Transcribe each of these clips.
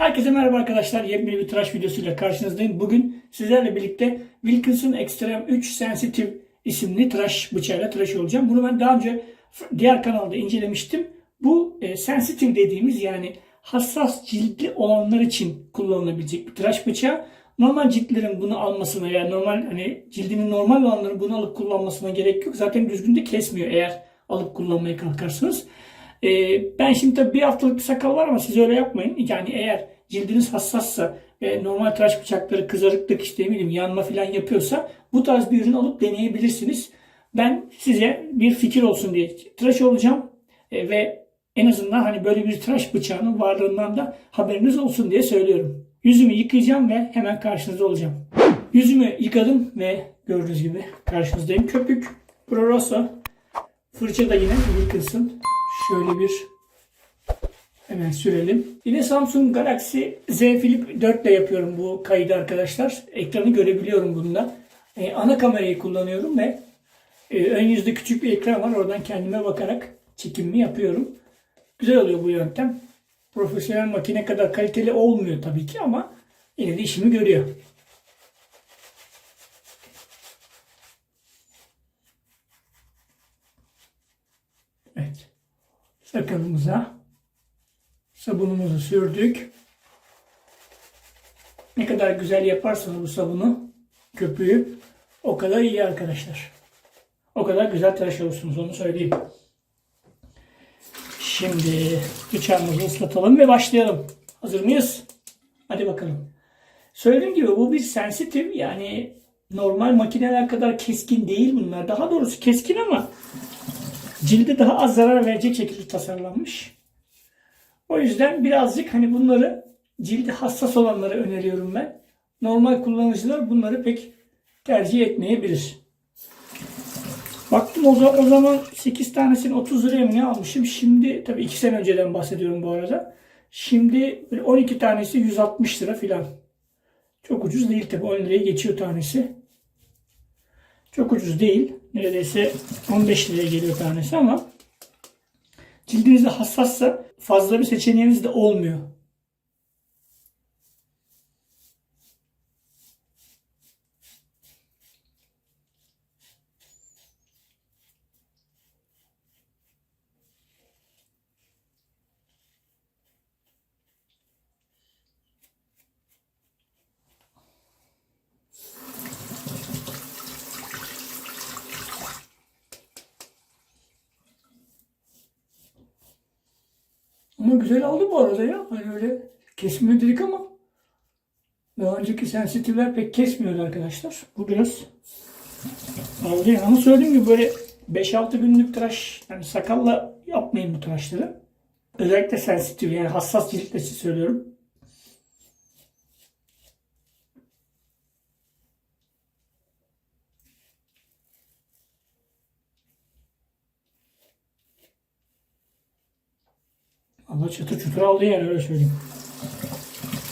Herkese merhaba arkadaşlar. Yepyeni bir tıraş videosuyla karşınızdayım. Bugün sizlerle birlikte Wilkinson Extreme 3 Sensitive isimli tıraş bıçağıyla tıraş olacağım. Bunu ben daha önce diğer kanalda incelemiştim. Bu e, sensitive dediğimiz yani hassas ciltli olanlar için kullanılabilecek bir tıraş bıçağı. Normal ciltlerin bunu almasına veya normal hani cildinin normal olanların bunu alıp kullanmasına gerek yok. Zaten düzgün de kesmiyor eğer alıp kullanmaya kalkarsanız. Ee, ben şimdi tabii bir haftalık bir sakal var ama siz öyle yapmayın. Yani eğer cildiniz hassassa ve normal tıraş bıçakları kızarıklık işte bileyim yanma falan yapıyorsa bu tarz bir ürün alıp deneyebilirsiniz. Ben size bir fikir olsun diye tıraş olacağım Ee, ve en azından hani böyle bir tıraş bıçağının varlığından da haberiniz olsun diye söylüyorum. Yüzümü yıkayacağım ve hemen karşınızda olacağım. Yüzümü yıkadım ve gördüğünüz gibi karşınızdayım. Köpük, Pro Rosso, fırça da yine Wilkinson. Şöyle bir hemen sürelim. Yine Samsung Galaxy Z Flip 4 ile yapıyorum bu kaydı arkadaşlar. Ekranı görebiliyorum bunda. Ee, ana kamerayı kullanıyorum ve e, ön yüzde küçük bir ekran var. Oradan kendime bakarak çekimimi yapıyorum. Güzel oluyor bu yöntem. Profesyonel makine kadar kaliteli olmuyor tabii ki ama yine de işimi görüyor. Evet. Sakalımıza sabunumuzu sürdük. Ne kadar güzel yaparsanız bu sabunu, köpüğü o kadar iyi arkadaşlar. O kadar güzel tıraş olursunuz onu söyleyeyim. Şimdi bıçağımızı ıslatalım ve başlayalım. Hazır mıyız? Hadi bakalım. Söylediğim gibi bu bir sensitif yani normal makineler kadar keskin değil bunlar. Daha doğrusu keskin ama cilde daha az zarar verecek şekilde tasarlanmış. O yüzden birazcık hani bunları cildi hassas olanlara öneriyorum ben. Normal kullanıcılar bunları pek tercih etmeyebilir. Baktım o zaman, o zaman 8 tanesini 30 liraya mı ne almışım? Şimdi tabii 2 sene önceden bahsediyorum bu arada. Şimdi böyle 12 tanesi 160 lira filan. Çok ucuz değil tabii 10 liraya geçiyor tanesi. Çok ucuz değil. Neredeyse 15 liraya geliyor tanesi ama cildiniz de hassassa fazla bir seçeneğiniz de olmuyor. Ama güzel aldı bu arada ya. Hani öyle kesmiyor dedik ama daha önceki sensitifler pek kesmiyordu arkadaşlar. Bu biraz aldı. Ama söylediğim gibi böyle 5-6 günlük tıraş yani sakalla yapmayın bu tıraşları. Özellikle sensitif yani hassas ciltle için söylüyorum. Allah çatır çutur aldı yani öyle söyleyeyim.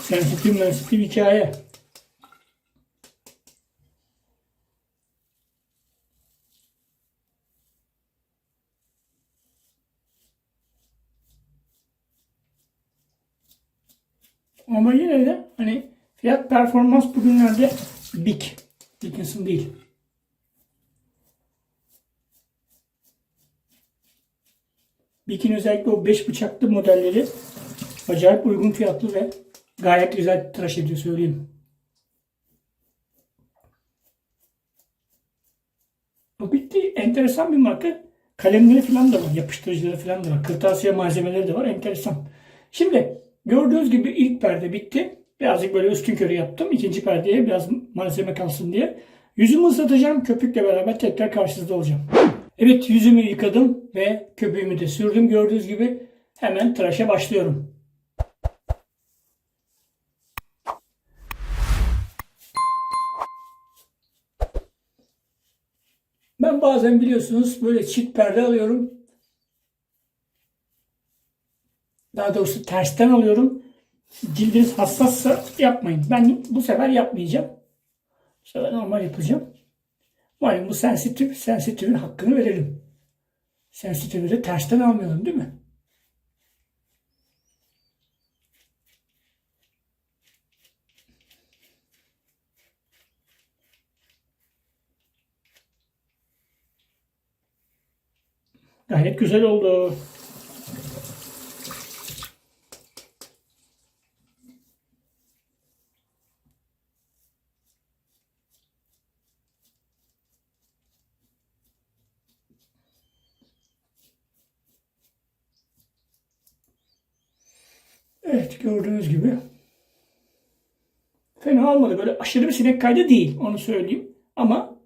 Sensitif mensitif hikaye. Ama yine de hani fiyat performans bugünlerde big. Dickinson değil. Big'in özellikle o 5 bıçaklı modelleri acayip uygun fiyatlı ve gayet güzel tıraş ediyor söyleyeyim. Bu bitti. Enteresan bir marka. Kalemleri falan da var. Yapıştırıcıları falan da var. Kırtasiye malzemeleri de var. Enteresan. Şimdi gördüğünüz gibi ilk perde bitti. Birazcık böyle üstün körü yaptım. İkinci perdeye biraz malzeme kalsın diye. Yüzümü ıslatacağım. Köpükle beraber tekrar karşınızda olacağım. Evet yüzümü yıkadım ve köpüğümü de sürdüm. Gördüğünüz gibi hemen tıraşa başlıyorum. Ben bazen biliyorsunuz böyle çift perde alıyorum. Daha doğrusu tersten alıyorum. Cildiniz hassassa yapmayın. Ben bu sefer yapmayacağım. Bu sefer normal yapacağım. Malum bu sensitif, sensitifin hakkını verelim. Sensitifi de tersten almayalım değil mi? Gayet güzel oldu. Evet gördüğünüz gibi fena olmadı. Böyle aşırı bir sinek kaydı değil onu söyleyeyim. Ama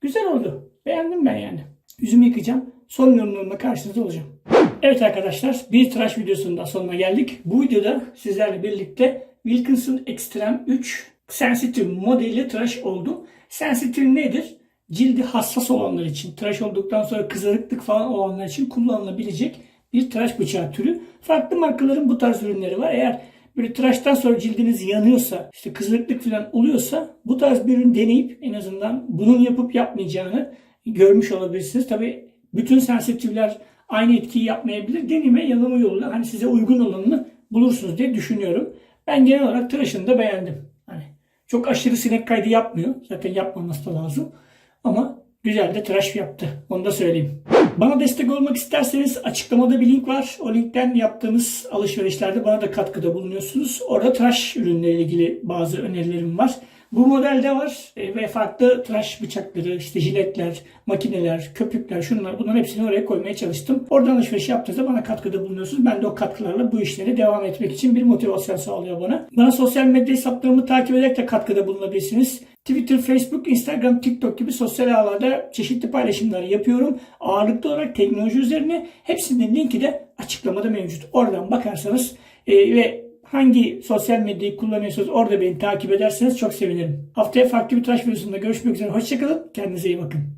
güzel oldu. Beğendim ben yani. Yüzümü yıkayacağım. Son yorumlarımla karşınızda olacağım. Evet arkadaşlar bir tıraş videosunun da sonuna geldik. Bu videoda sizlerle birlikte Wilkinson Extreme 3 Sensitive modeli tıraş oldu. Sensitive nedir? Cildi hassas olanlar için, tıraş olduktan sonra kızarıklık falan olanlar için kullanılabilecek bir tıraş bıçağı türü. Farklı markaların bu tarz ürünleri var. Eğer böyle tıraştan sonra cildiniz yanıyorsa, işte kızarıklık falan oluyorsa bu tarz bir ürün deneyip en azından bunun yapıp yapmayacağını görmüş olabilirsiniz. Tabi bütün sensitifler aynı etkiyi yapmayabilir. Deneme yanılma yoluyla hani size uygun olanını bulursunuz diye düşünüyorum. Ben genel olarak tıraşını da beğendim. Hani çok aşırı sinek kaydı yapmıyor. Zaten yapmaması da lazım. Ama güzel de tıraş yaptı. Onu da söyleyeyim. Bana destek olmak isterseniz açıklamada bir link var. O linkten yaptığımız alışverişlerde bana da katkıda bulunuyorsunuz. Orada tıraş ürünleriyle ilgili bazı önerilerim var. Bu modelde var e, ve farklı tıraş bıçakları, işte jiletler, makineler, köpükler, şunlar bunların hepsini oraya koymaya çalıştım. Oradan alışveriş yaptığınızda bana katkıda bulunuyorsunuz. Ben de o katkılarla bu işleri devam etmek için bir motivasyon sağlıyor bana. Bana sosyal medya hesaplarımı takip ederek de katkıda bulunabilirsiniz. Twitter, Facebook, Instagram, TikTok gibi sosyal ağlarda çeşitli paylaşımlar yapıyorum. Ağırlıklı olarak teknoloji üzerine hepsinin linki de açıklamada mevcut. Oradan bakarsanız e, ve hangi sosyal medyayı kullanıyorsanız orada beni takip ederseniz çok sevinirim. Haftaya farklı bir tıraş videosunda görüşmek üzere. Hoşçakalın. Kendinize iyi bakın.